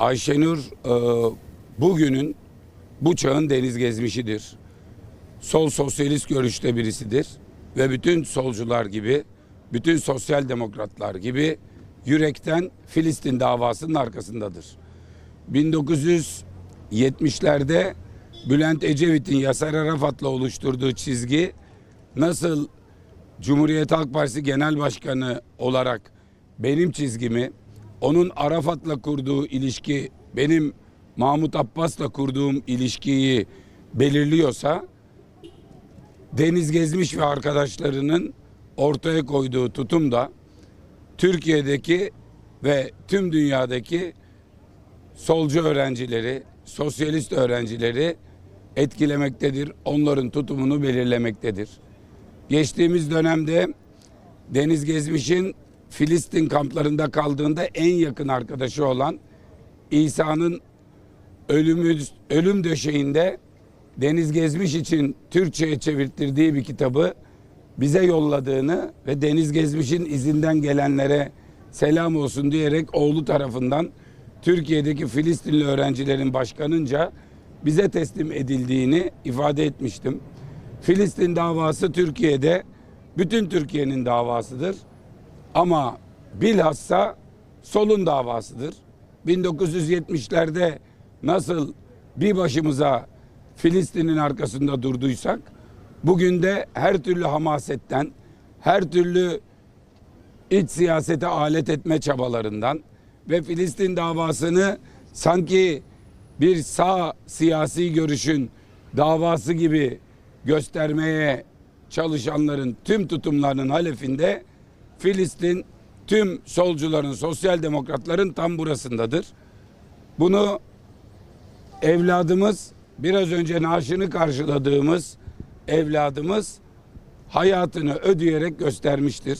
Ayşenur e, bugünün bu çağın deniz gezmişidir. Sol sosyalist görüşte birisidir ve bütün solcular gibi, bütün sosyal demokratlar gibi yürekten Filistin davasının arkasındadır. 1970'lerde Bülent Ecevit'in Yasar Arafat'la oluşturduğu çizgi nasıl Cumhuriyet Halk Partisi Genel Başkanı olarak benim çizgimi, onun Arafat'la kurduğu ilişki benim Mahmut Abbas'la kurduğum ilişkiyi belirliyorsa Deniz Gezmiş ve arkadaşlarının ortaya koyduğu tutum da Türkiye'deki ve tüm dünyadaki solcu öğrencileri, sosyalist öğrencileri etkilemektedir. Onların tutumunu belirlemektedir. Geçtiğimiz dönemde Deniz Gezmiş'in Filistin kamplarında kaldığında en yakın arkadaşı olan İsa'nın ölümü, ölüm döşeğinde Deniz Gezmiş için Türkçe'ye çevirttirdiği bir kitabı bize yolladığını ve Deniz Gezmiş'in izinden gelenlere selam olsun diyerek oğlu tarafından Türkiye'deki Filistinli öğrencilerin başkanınca bize teslim edildiğini ifade etmiştim. Filistin davası Türkiye'de bütün Türkiye'nin davasıdır. Ama bilhassa solun davasıdır. 1970'lerde nasıl bir başımıza Filistin'in arkasında durduysak bugün de her türlü hamasetten, her türlü iç siyasete alet etme çabalarından ve Filistin davasını sanki bir sağ siyasi görüşün davası gibi göstermeye çalışanların tüm tutumlarının halefinde Filistin tüm solcuların, sosyal demokratların tam burasındadır. Bunu evladımız biraz önce naaşını karşıladığımız evladımız hayatını ödeyerek göstermiştir.